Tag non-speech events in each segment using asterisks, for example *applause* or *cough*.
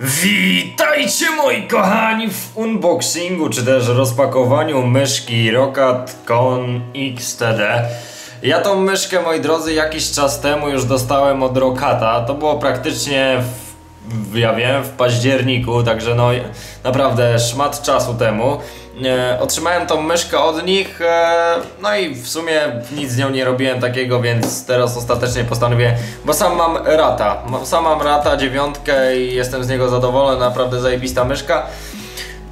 Witajcie moi kochani w unboxingu czy też rozpakowaniu myszki Rokat Con XTD. Ja tą myszkę moi drodzy jakiś czas temu już dostałem od Rokata. To było praktycznie w- ja wiem, w październiku, także no naprawdę szmat czasu temu. E, otrzymałem tą myszkę od nich, e, no i w sumie nic z nią nie robiłem takiego, więc teraz ostatecznie postanowię, bo sam mam rata, sam mam rata dziewiątkę i jestem z niego zadowolony, naprawdę zajebista myszka.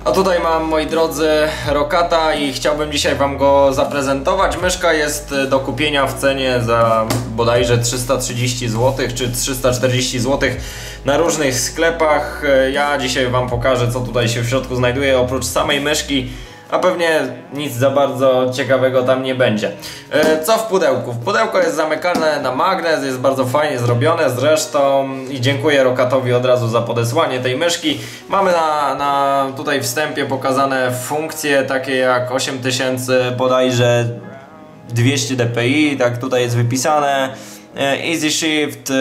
A tutaj mam, moi drodzy, Rokata i chciałbym dzisiaj Wam go zaprezentować. Myszka jest e, do kupienia w cenie za bodajże 330 zł czy 340 zł na różnych sklepach. E, Ja dzisiaj Wam pokażę, co tutaj się w środku znajduje, oprócz samej myszki. A pewnie nic za bardzo ciekawego tam nie będzie. E, Co w pudełku? W pudełko jest zamykane na magnes, jest bardzo fajnie zrobione zresztą i dziękuję Rokatowi od razu za podesłanie tej myszki. Mamy na, na tutaj wstępie pokazane funkcje takie jak 8000 bodajże 200 dpi, tak tutaj jest wypisane. E, Easy Shift, e,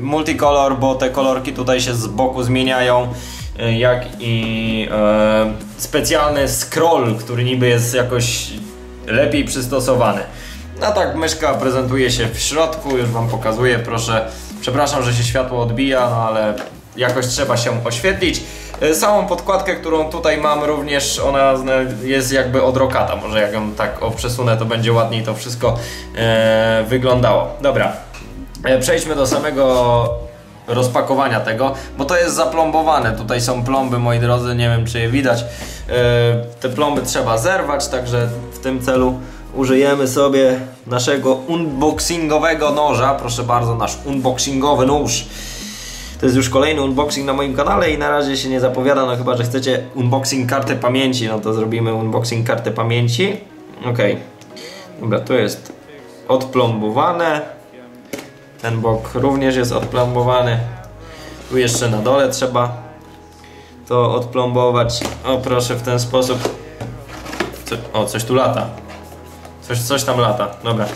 Multicolor, bo te kolorki tutaj się z boku zmieniają, jak i e, specjalny scroll, który niby jest jakoś lepiej przystosowany. No tak, myszka prezentuje się w środku, już Wam pokazuję, proszę. Przepraszam, że się światło odbija, no ale jakoś trzeba się oświetlić. E, Samą podkładkę, którą tutaj mam również, ona jest jakby od Rokata. Może jak ją tak o przesunę, to będzie ładniej to wszystko e, wyglądało. Dobra, e, przejdźmy do samego rozpakowania tego, bo to jest zaplombowane. Tutaj są plomby, moi drodzy, nie wiem czy je widać. E, te plomby trzeba zerwać, także w tym celu użyjemy sobie naszego unboxingowego noża. Proszę bardzo, nasz unboxingowy nóż. To jest już kolejny unboxing na moim kanale i na razie się nie zapowiada, no chyba, że chcecie unboxing karty pamięci, no to zrobimy unboxing karty pamięci. Okej. Dobra, tu jest odplombowane. Ten bok również jest odplombowany. Tu jeszcze na dole trzeba to odplombować. O, proszę, w ten sposób. O, coś tu lata. Coś, coś tam lata. Dobra.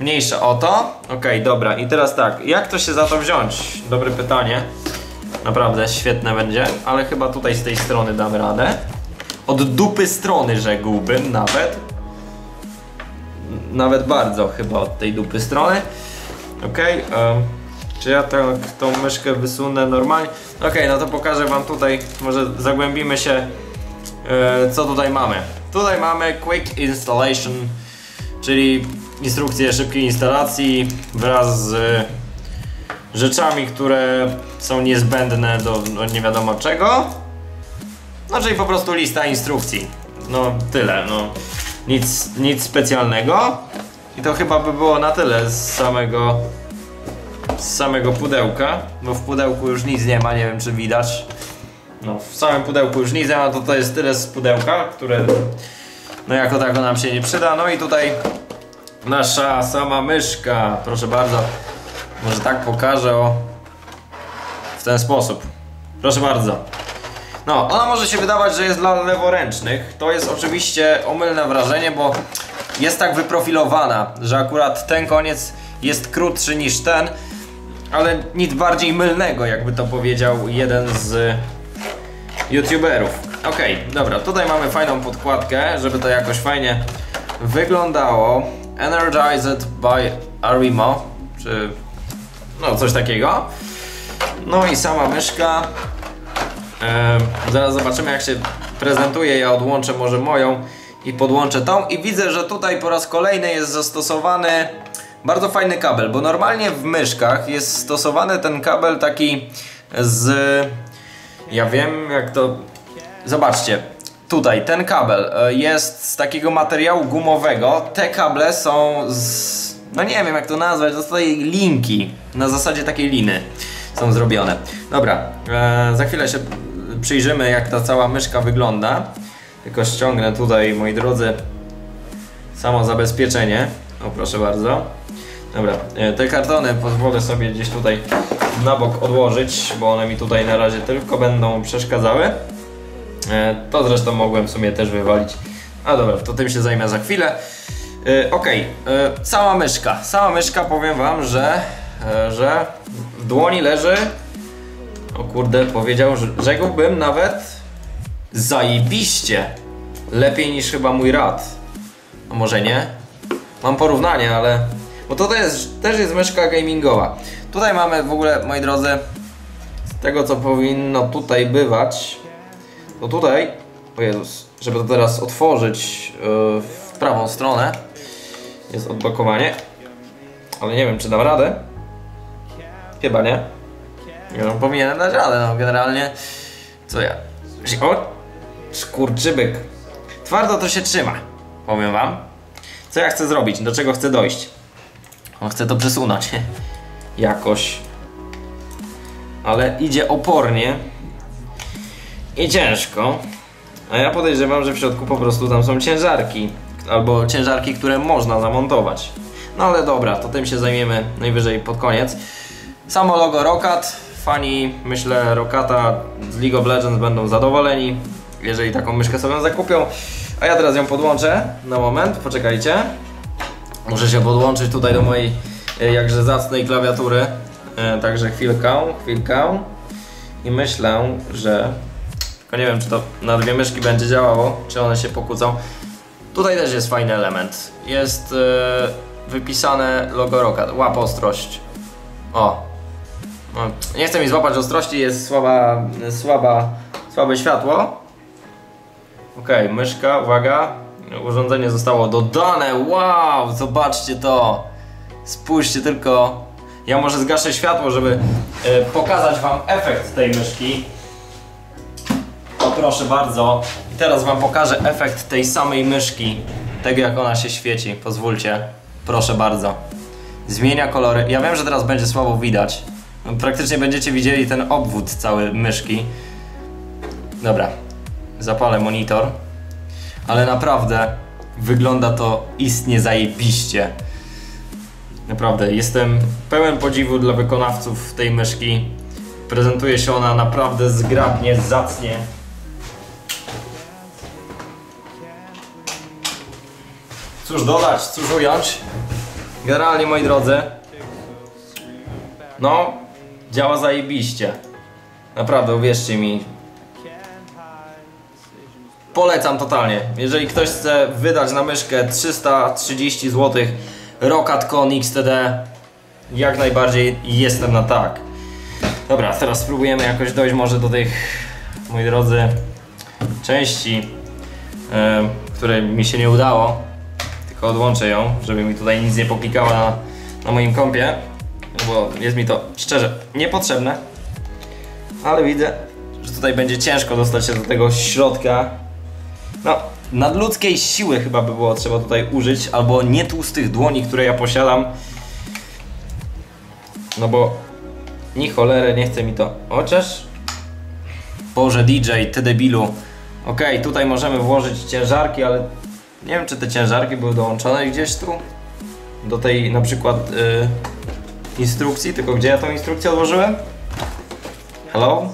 Mniejsza o to. Okej, dobra. I teraz tak. Jak to się za to wziąć? Dobre pytanie. Naprawdę, świetne będzie. Ale chyba tutaj z tej strony damy radę. Od dupy strony rzekłbym nawet. Nawet bardzo chyba od tej dupy strony. Em, czy ja tak tą myszkę wysunę normalnie? Okej, no to pokażę wam tutaj. Może zagłębimy się e, co tutaj mamy. Tutaj mamy Quick Installation, czyli instrukcję szybkiej instalacji wraz z rzeczami, które są niezbędne do no, nie wiadomo czego. No, czyli po prostu lista instrukcji. No, tyle, no. Nic, nic specjalnego. I to chyba by było na tyle z samego z samego pudełka, bo w pudełku już nic nie ma, nie wiem czy widać. No, w samym pudełku już nic nie ma, to to jest tyle z pudełka, które no jako tako nam się nie przyda. No i tutaj nasza sama myszka, proszę bardzo. Może tak pokażę o w ten sposób. Proszę bardzo. No, ona może się wydawać, że jest dla leworęcznych. To jest oczywiście omylne wrażenie, bo jest tak wyprofilowana, że akurat ten koniec jest krótszy niż ten, ale nic bardziej mylnego, jakby to powiedział jeden z youtuberów. Okej, dobra, tutaj mamy fajną podkładkę, żeby to jakoś fajnie wyglądało. Energized by Arimo, czy no coś takiego. No i sama myszka. Zaraz zobaczymy jak się prezentuje. Ja odłączę może moją i podłączę tą. I widzę, że tutaj po raz kolejny jest zastosowany bardzo fajny kabel, bo normalnie w myszkach jest stosowany ten kabel taki z... Ja wiem jak to... Zobaczcie, tutaj ten kabel e, jest z takiego materiału gumowego. Te kable są z... No nie wiem jak to nazwać, to są linki. Na zasadzie takiej liny są zrobione. Dobra, e, za chwilę się przyjrzymy jak ta cała myszka wygląda. Tylko ściągnę tutaj, moi drodzy, samo zabezpieczenie. O, proszę bardzo. Dobra, e, te kartony pozwolę sobie gdzieś tutaj na bok odłożyć, bo one mi tutaj na razie tylko będą przeszkadzały. E, To zresztą mogłem w sumie też wywalić A dobra, to tym się zajmę za chwilę. Okej, yy, cała myszka. Cała myszka powiem wam, że, że w dłoni leży. O kurde, powiedział, że rzekłbym nawet zajebiście. Lepiej niż chyba mój rad. A może nie? Mam porównanie, ale. Bo to jest, też jest myszka gamingowa. Tutaj mamy w ogóle, moi drodzy, z tego co powinno tutaj bywać. To tutaj, o Jezus, żeby to teraz otworzyć yy, w prawą stronę, jest odblokowanie. Ale nie wiem, czy dam radę. Chyba nie. Wiem, powinienem dać radę, no generalnie. Co ja? O! Skurczybyk. Twardo to się trzyma, powiem wam. Co ja chcę zrobić? Do czego chcę dojść? On chce to przesunąć. *laughs* Jakoś. Ale idzie opornie. I ciężko. A ja podejrzewam, że w środku po prostu tam są ciężarki. Albo ciężarki, które można zamontować. No ale dobra, to tym się zajmiemy najwyżej pod koniec. Samo logo Rokat. Fani, myślę, Rokata z League of Legends będą zadowoleni, jeżeli taką myszkę sobie zakupią. A ja teraz ją podłączę na moment, poczekajcie. Muszę się podłączyć tutaj do mojej e, jakże zacnej klawiatury. E, także chwilkę, chwilkę. I myślę, że... Tylko nie wiem, czy to na dwie myszki będzie działało, czy one się pokłócą. Tutaj też jest fajny element. Jest e, wypisane logo Rocket. Łap ostrość. O. No, nie chcę mi złapać ostrości, jest słaba, słaba, słabe światło. Ok, myszka, uwaga. Urządzenie zostało dodane. Wow, zobaczcie to. Spójrzcie tylko. Ja może zgaszę światło, żeby e, pokazać Wam efekt tej myszki. Proszę bardzo. I teraz Wam pokażę efekt tej samej myszki. Tego jak ona się świeci. Pozwólcie. Proszę bardzo. Zmienia kolory. Ja wiem, że teraz będzie słabo widać. Praktycznie będziecie widzieli ten obwód cały myszki. Dobra. Zapalę monitor. Ale naprawdę wygląda to istnie zajebiście. Naprawdę, jestem pełen podziwu dla wykonawców tej myszki. Prezentuje się ona naprawdę zgrabnie, zacnie. Cóż dodać, cóż ująć. Generalnie, moi drodzy, no, działa zajebiście. Naprawdę, uwierzcie mi. Polecam totalnie. Jeżeli ktoś chce wydać na myszkę 330 zł Rokatcon XTD, jak najbardziej jestem na tak. Dobra, teraz spróbujemy jakoś dojść może do tych, moi drodzy, części, yy, które mi się nie udało. Tylko odłączę ją, żeby mi tutaj nic nie popikało na, na moim kompie. Bo jest mi to szczerze niepotrzebne. Ale widzę, że tutaj będzie ciężko dostać się do tego środka. No, nadludzkiej siły chyba by było trzeba tutaj użyć, albo nie tłustych dłoni, które ja posiadam. No bo ni cholerę nie chce mi to. Chociaż. Boże DJ, ty debilu. Ok, tutaj możemy włożyć ciężarki, ale nie wiem czy te ciężarki były dołączone gdzieś tu. Do tej na przykład yy, instrukcji, tylko gdzie ja tą instrukcję odłożyłem? Hello?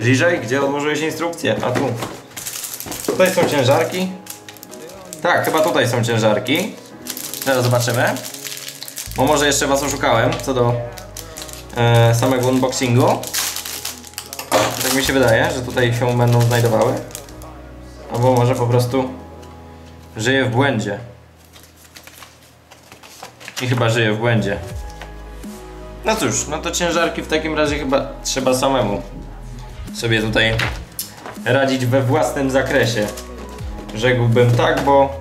DJ, gdzie odłożyłeś instrukcję? A tu. Tutaj są ciężarki. Tak, chyba tutaj są ciężarki. Teraz zobaczymy. Bo może jeszcze was oszukałem co do e, samego unboxingu. Tak mi się wydaje, że tutaj się będą znajdowały. Albo może po prostu żyję w błędzie. I chyba żyję w błędzie. No cóż, no to ciężarki w takim razie chyba trzeba samemu sobie tutaj radzić we własnym zakresie. Rzekłbym tak, bo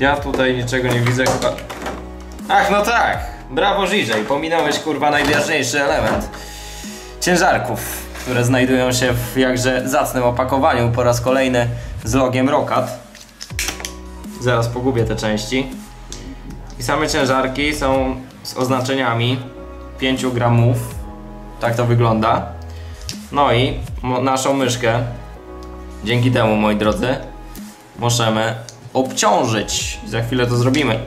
ja tutaj niczego nie widzę chyba... Ach, no tak! Brawo Żyżej, pominąłeś kurwa najważniejszy element. Ciężarków, które znajdują się w jakże zacnym opakowaniu po raz kolejny z logiem Rokat. Zaraz pogubię te części. I same ciężarki są z oznaczeniami 5 gramów. Tak to wygląda. No i naszą myszkę dzięki temu, moi drodzy, możemy obciążyć. Za chwilę to zrobimy.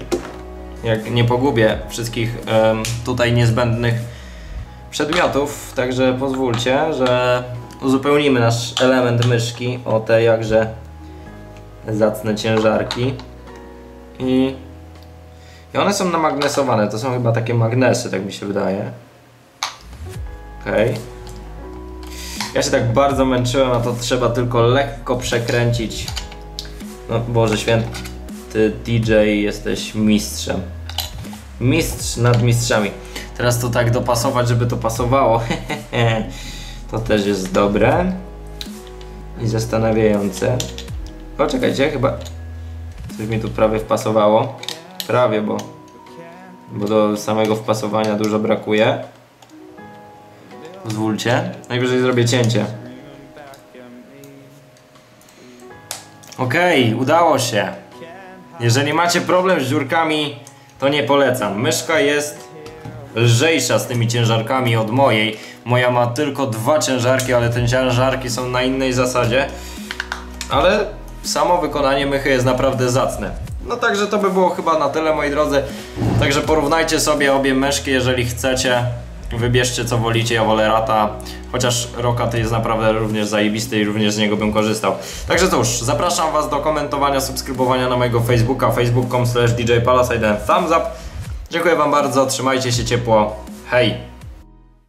Jak nie pogubię wszystkich um, tutaj niezbędnych przedmiotów, także pozwólcie, że uzupełnimy nasz element myszki o te jakże zacne ciężarki. I, I one są namagnesowane, to są chyba takie magnesy, tak mi się wydaje. Okej. Ja się tak bardzo męczyłem, a to trzeba tylko lekko przekręcić. No Boże święty, ty DJ jesteś mistrzem. Mistrz nad mistrzami. Teraz to tak dopasować, żeby to pasowało. *laughs* to też jest dobre. I zastanawiające. O, czekajcie, chyba coś mi tu prawie wpasowało. Prawie, bo, bo do samego wpasowania dużo brakuje. Pozwólcie. Najwyżej zrobię cięcie. Okej, udało się. Jeżeli macie problem z dziurkami, to nie polecam. Myszka jest lżejsza z tymi ciężarkami od mojej. Moja ma tylko dwa ciężarki, ale te ciężarki są na innej zasadzie. Ale samo wykonanie mychy jest naprawdę zacne. No także to by było chyba na tyle moi drodzy. Także porównajcie sobie obie myszki, jeżeli chcecie. Wybierzcie co wolicie, ja wolę Rata, chociaż Rokat jest naprawdę również zajebisty i również z niego bym korzystał. Także cóż, zapraszam Was do komentowania, subskrybowania na mojego Facebooka, facebook.com slash djpalasite thumbs up. Dziękuję Wam bardzo, trzymajcie się ciepło, hej!